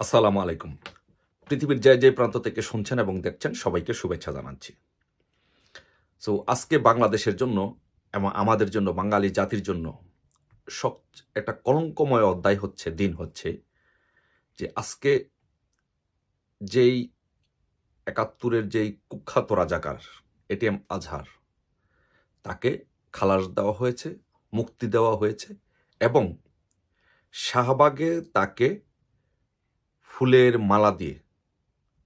আসসালামু আলাইকুম। পৃথিবীর যে যে প্রান্ত থেকে শুনছেন এবং দেখছেন, সবাইকে শুভেচ্ছা জানাচ্ছি। সো আজকে বাংলাদেশের জন্য এবং আমাদের জন্য, বাঙালি জাতির জন্য সব একটা কলঙ্কময় অধ্যায় হচ্ছে, দিন হচ্ছে যে আজকে যেই একাত্তরের যেই কুখ্যাত রাজাকার এটিএম আজহার, তাকে খালাস দেওয়া হয়েছে, মুক্তি দেওয়া হয়েছে এবং শাহবাগে তাকে ফুলের মালা দিয়ে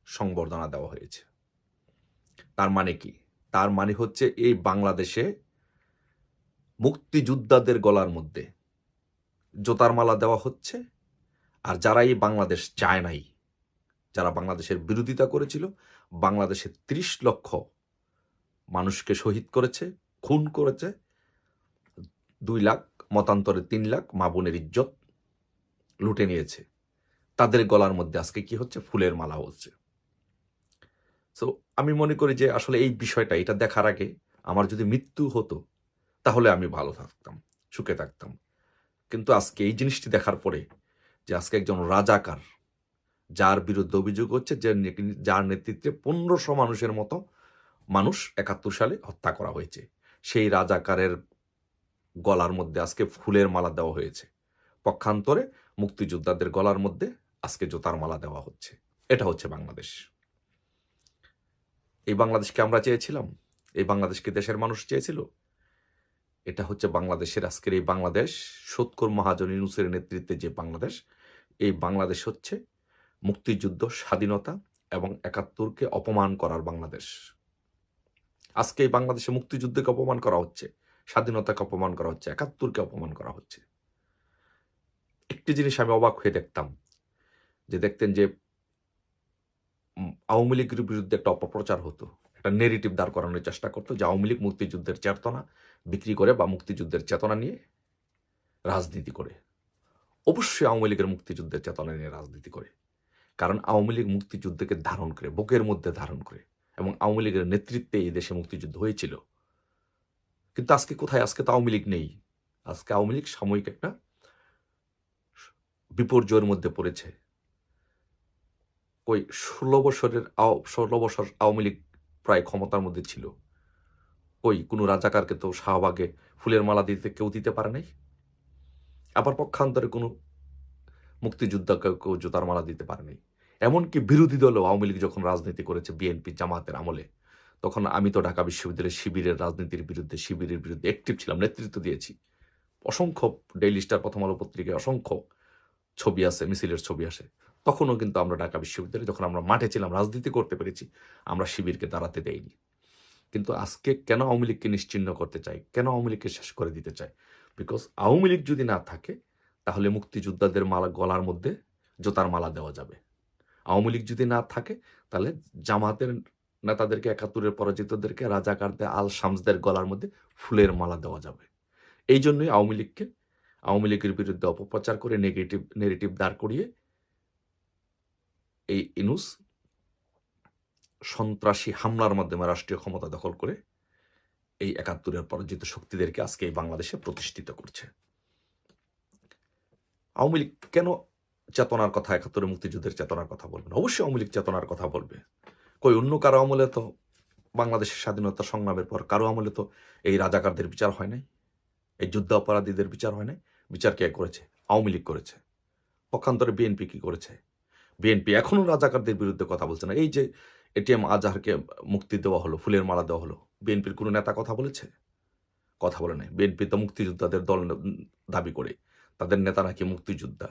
সংবর্ধনা দেওয়া হয়েছে। তার মানে কি? তার মানে হচ্ছে এই বাংলাদেশে মুক্তিযোদ্ধাদের গলার মধ্যে জোতার মালা দেওয়া হচ্ছে আর যারা এই বাংলাদেশ চায় নাই, যারা বাংলাদেশের বিরোধিতা করেছিল, বাংলাদেশে ত্রিশ লক্ষ মানুষকে শহীদ করেছে, খুন করেছে, দুই লাখ, মতান্তরে তিন লাখ মা বোনের ইজ্জত লুটে নিয়েছে। তাদের গলার মধ্যে আজকে কি হচ্ছে? ফুলের মালা হচ্ছে। সো আমি মনে করি যে আসলে এই বিষয়টা, এটা দেখার আগে আমার যদি মৃত্যু হতো, তাহলে আমি ভালো থাকতাম, সুখে থাকতাম। কিন্তু আজকে এই জিনিসটি দেখার পরে যে আজকে একজন রাজাকার, যার বিরুদ্ধে অভিযোগ হচ্ছে যে যার নেতৃত্বে পনেরোশো মানুষের মতো মানুষ একাত্তর সালে হত্যা করা হয়েছে। সেই রাজাকারের গলার মধ্যে আজকে ফুলের মালা দেওয়া হয়েছে। পক্ষান্তরে মুক্তিযোদ্ধাদের গলার মধ্যে আজকে জোতার মালা দেওয়া হচ্ছে। এটা হচ্ছে বাংলাদেশ। এই বাংলাদেশকে আমরা চেয়েছিলাম, এই বাংলাদেশকে দেশের মানুষ চেয়েছিল। এটা হচ্ছে বাংলাদেশের আজকের এই বাংলাদেশ। সৎকর মহাজন ইউনুসের নেতৃত্বে যে বাংলাদেশ, এই বাংলাদেশ হচ্ছে মুক্তিযুদ্ধ, স্বাধীনতা এবং একাত্তরকে অপমান করার বাংলাদেশ। আজকে এই বাংলাদেশে মুক্তিযুদ্ধকে অপমান করা হচ্ছে, স্বাধীনতাকে অপমান করা হচ্ছে, একাত্তরকে অপমান করা হচ্ছে। একটি জিনিস আমি অবাক হয়ে দেখতাম যে দেখতেন যে আওয়ামী লীগের বিরুদ্ধে একটা অপপ্রচার হতো। একটা নেগেটিভ দাঁড় করানোর চেষ্টা করতো যে আওয়ামী লীগ মুক্তিযুদ্ধের চেতনা, বিক্রি করে বা মুক্তিযুদ্ধের চেতনা নিয়ে রাজনীতি করে। অবশ্যই আওয়ামী লীগের মুক্তিযুদ্ধের চেতনা নিয়ে রাজনীতি করে। কারণ আওয়ামী লীগ মুক্তিযুদ্ধকে ধারণ করে, বুকের মধ্যে ধারণ করে এবং আওয়ামী লীগের নেতৃত্বে এই দেশে মুক্তিযুদ্ধ হয়েছিল। কিন্তু আজকে কোথায়? আজকে তো আওয়ামী লীগ নেই। আজকে আওয়ামী লীগ সাময়িক একটা বিপর্যয়ের মধ্যে পড়েছে। ওই ষোলো বছরের আও- ষোলো বছর আওয়ামী লীগ প্রায় ক্ষমতার মধ্যে ছিল। ওই কোনো রাজাকারকে তো শাহবাগে ফুলের মালা দিতে কেউ দিতে পারে নাই? আবার পক্ষান্তরে কোনো মুক্তিযোদ্ধাকে কেউ জুতার মালা দিতে পারে নাই। এমনকি বিরোধী দলও আওয়ামী লীগ যখন রাজনীতি করেছে বিএনপি জামাতের আমলে, তখন আমি তো ঢাকা বিশ্ববিদ্যালয়ের শিবিরের রাজনীতির বিরুদ্ধে, শিবিরের বিরুদ্ধে অ্যাক্টিভ ছিলাম, নেতৃত্ব দিয়েছি। অসংখ্য ডেইলি স্টার প্রথম আলো পত্রিকায় অসংখ্য ছবি আছে মিছিলের ছবি আসে। তখনও কিন্তু আমরা ঢাকা বিশ্ববিদ্যালয়ে যখন আমরা মাঠে ছিলাম, রাজনীতি করতে পেরেছি, আমরা শিবিরকে দাঁড়াতে দেইনি। কিন্তু আজকে কেন আওয়ামী লীগকে নিশ্চিহ্ন করতে চাই? কেন আওয়ামী লীগকে শেষ করে দিতে চাই? বিকজ আওয়ামী লীগ যদি না থাকে, তাহলে মুক্তিযোদ্ধাদের মালা, গলার মধ্যে জোতার মালা দেওয়া যাবে। আওয়ামী লীগ যদি না থাকে, তাহলে জামাতের নেতাদেরকে, একাত্তরের পরাজিতদেরকে, রাজাকারদের আল শামসদের গলার মধ্যে ফুলের মালা দেওয়া যাবে। এই জন্যই আওয়ামী লীগকে, আওয়ামী লীগের বিরুদ্ধে অপপ্রচার করে নেগেটিভ নেগেটিভ দাঁড় করিয়ে এই ইনুস সন্ত্রাসী হামলার মাধ্যমে রাষ্ট্রীয় ক্ষমতা দখল করে এই একাত্তরের পরাজিত শক্তিদেরকে আজকে এই বাংলাদেশে প্রতিষ্ঠিত করছে। আওয়ামী লীগ কেন চেতনার কথা, একাত্তরের মুক্তিযুদ্ধের চেতনার কথা বলবে না? অবশ্যই আওয়ামী লীগ চেতনার কথা বলবে। কই, অন্য কারও আমলে তো বাংলাদেশের স্বাধীনতা সংগ্রামের পর কারও আমলে তো এই রাজাকারদের বিচার হয় নাই? এই যুদ্ধ অপরাধীদের বিচার হয় নাই? বিচার কে করেছে? আওয়ামী লীগ করেছে। পক্ষান্তরে বিএনপি কি করেছে? বিএনপি এখনও রাজাকারদের বিরুদ্ধে কথা বলছে না। এই যে এটিএম আজহারকে মুক্তি দেওয়া হলো, ফুলের মালা দেওয়া হলো, বিএনপির কোনো নেতা কথা বলেছে? কথা বলে নাই। বিএনপি তো মুক্তিযোদ্ধাদের দল দাবি করে। তাদের নেতা নাকি মুক্তিযোদ্ধা?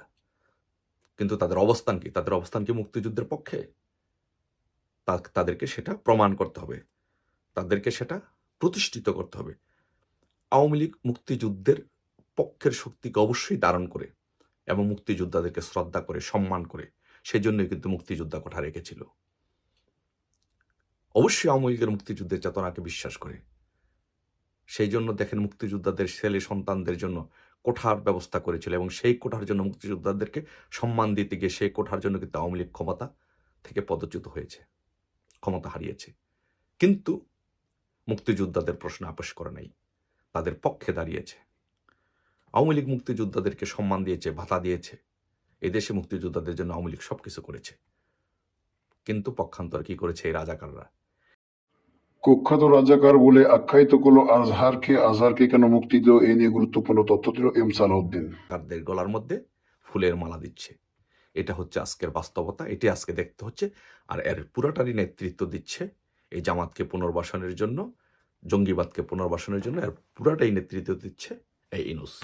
কিন্তু তাদের অবস্থান কি? তাদের অবস্থান কি মুক্তিযুদ্ধের পক্ষে? তাদেরকে সেটা প্রমাণ করতে হবে। তাদেরকে সেটা প্রতিষ্ঠিত করতে হবে। আওয়ামী লীগ মুক্তিযুদ্ধের পক্ষের শক্তিকে অবশ্যই ধারণ করে এবং মুক্তিযোদ্ধাদেরকে শ্রদ্ধা করে, সম্মান করে সেজন্যই কিন্তু মুক্তিযোদ্ধা কোঠা রেখেছিল। অবশ্যই আওয়ামী লীগের মুক্তিযুদ্ধের চেতনাকে বিশ্বাস করে। সেই জন্য দেখেন মুক্তিযোদ্ধাদের ছেলে সন্তানদের জন্য কোঠার ব্যবস্থা করেছিল এবং সেই কোঠার জন্য মুক্তিযোদ্ধাদেরকে সম্মান দিতে গিয়ে সেই কোঠার জন্য কিন্তু আওয়ামী লীগ ক্ষমতা থেকে পদচ্যুত হয়েছে, ক্ষমতা হারিয়েছে। কিন্তু মুক্তিযোদ্ধাদের প্রশ্ন আপোষ করে নাই, তাদের পক্ষে দাঁড়িয়েছে। আওয়ামী লীগ মুক্তিযোদ্ধাদেরকে সম্মান দিয়েছে ভাতা দিয়েছে। এদেশে মুক্তিযোদ্ধাদের জন্য আওয়ামী লীগ সবকিছু করেছে। কিন্তু পক্ষান্তর কি করেছে এই রাজাকাররা? কুখ্যাত রাজাকার বলে আখ্যায়িত করল আজহারকে আজহারকে কেন মুক্তি দিল এ নিয়ে গুরুত্বপূর্ণ তথ্য দিল এম সালাউদ্দিন। কারদের গলার মধ্যে ফুলের মালা দিচ্ছে। এটা হচ্ছে আজকের বাস্তবতা এটি আজকে দেখতে হচ্ছে আর এর পুরাটারই নেতৃত্ব দিচ্ছে এই জামাতকে পুনর্বাসনের জন্য জঙ্গিবাদকে পুনর্বাসনের জন্য এর পুরাটাই নেতৃত্ব দিচ্ছে এই ইনুস।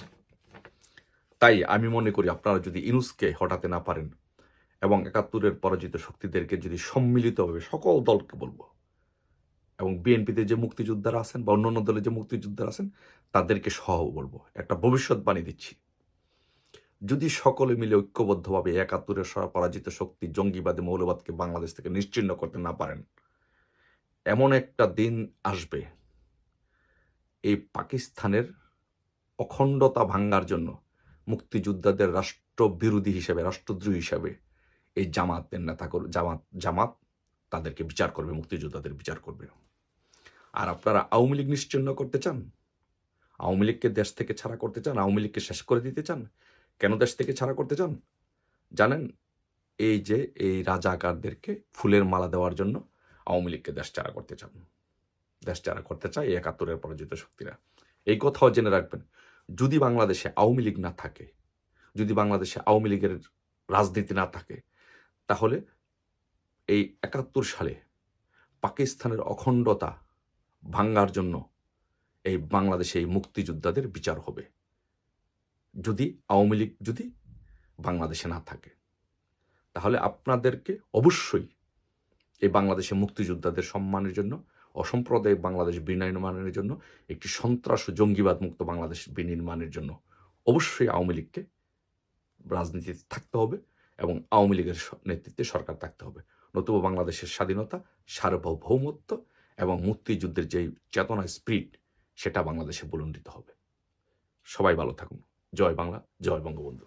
তাই আমি মনে করি আপনারা যদি ইনুসকে হটাতে না পারেন এবং একাত্তরের পরাজিত শক্তিদেরকে যদি সম্মিলিতভাবে সকল দলকে বলব, এবং বিএনপিতে যে মুক্তিযোদ্ধারা আছেন বা অন্যান্য দলে যে মুক্তিযোদ্ধারা আছেন, তাদেরকে সহ বলব। একটা ভবিষ্যৎবাণী দিচ্ছি। যদি সকলে মিলে ঐক্যবদ্ধভাবে একাত্তরের পরাজিত শক্তি জঙ্গিবাদী মৌলবাদকে বাংলাদেশ থেকে নিশ্চিহ্ন করতে না পারেন, এমন একটা দিন আসবে এই পাকিস্তানের অখণ্ডতা ভাঙ্গার জন্য মুক্তিযোদ্ধাদের রাষ্ট্রবিরোধী হিসেবে, রাষ্ট্রদ্রোহী হিসেবে এই জামাতের নেতা জামাত জামাত তাদেরকে বিচার করবে, মুক্তিযোদ্ধাদের বিচার করবে। আর আপনারা আওয়ামী লীগ নিশ্চিহ্ন করতে চান? আওয়ামী লীগকে দেশ থেকে ছাড়া করতে চান? আওয়ামী লীগকে শেষ করে দিতে চান? কেন দেশ থেকে ছাড়া করতে চান? জানেন, এই যে এই রাজাকারদেরকে ফুলের মালা দেওয়ার জন্য আওয়ামী লীগকে দেশ ছাড়া করতে চান। দেশ ছাড়া করতে চায় একাত্তরের পরাজিত শক্তিরা। এই কথাও জেনে রাখবেন। যদি বাংলাদেশে আওয়ামী লীগ না থাকে, যদি বাংলাদেশে আওয়ামী লীগের রাজনীতি না থাকে, তাহলে এই একাত্তর সালে পাকিস্তানের অখণ্ডতা ভাঙ্গার জন্য এই বাংলাদেশে এই মুক্তিযোদ্ধাদের বিচার হবে। যদি আওয়ামী লীগ যদি বাংলাদেশে না থাকে, তাহলে আপনাদেরকে অবশ্যই এই বাংলাদেশে মুক্তিযোদ্ধাদের সম্মানের জন্য অসাম্প্রদায়িক বাংলাদেশ বিনির্মাণের জন্য, একটি সন্ত্রাস ও জঙ্গিবাদ মুক্ত বাংলাদেশ বিনির্মাণের জন্য অবশ্যই আওয়ামী লীগকে রাজনীতিতে থাকতে হবে এবং আওয়ামী লীগের নেতৃত্বে সরকার থাকতে হবে। নতুবা বাংলাদেশের স্বাধীনতা, সার্বভৌমত্ব এবং মুক্তিযুদ্ধের যে চেতনা, স্পিরিট, সেটা বাংলাদেশে বুলন্ডিত হবে। সবাই ভালো থাকুন। জয় বাংলা, জয় বঙ্গবন্ধু।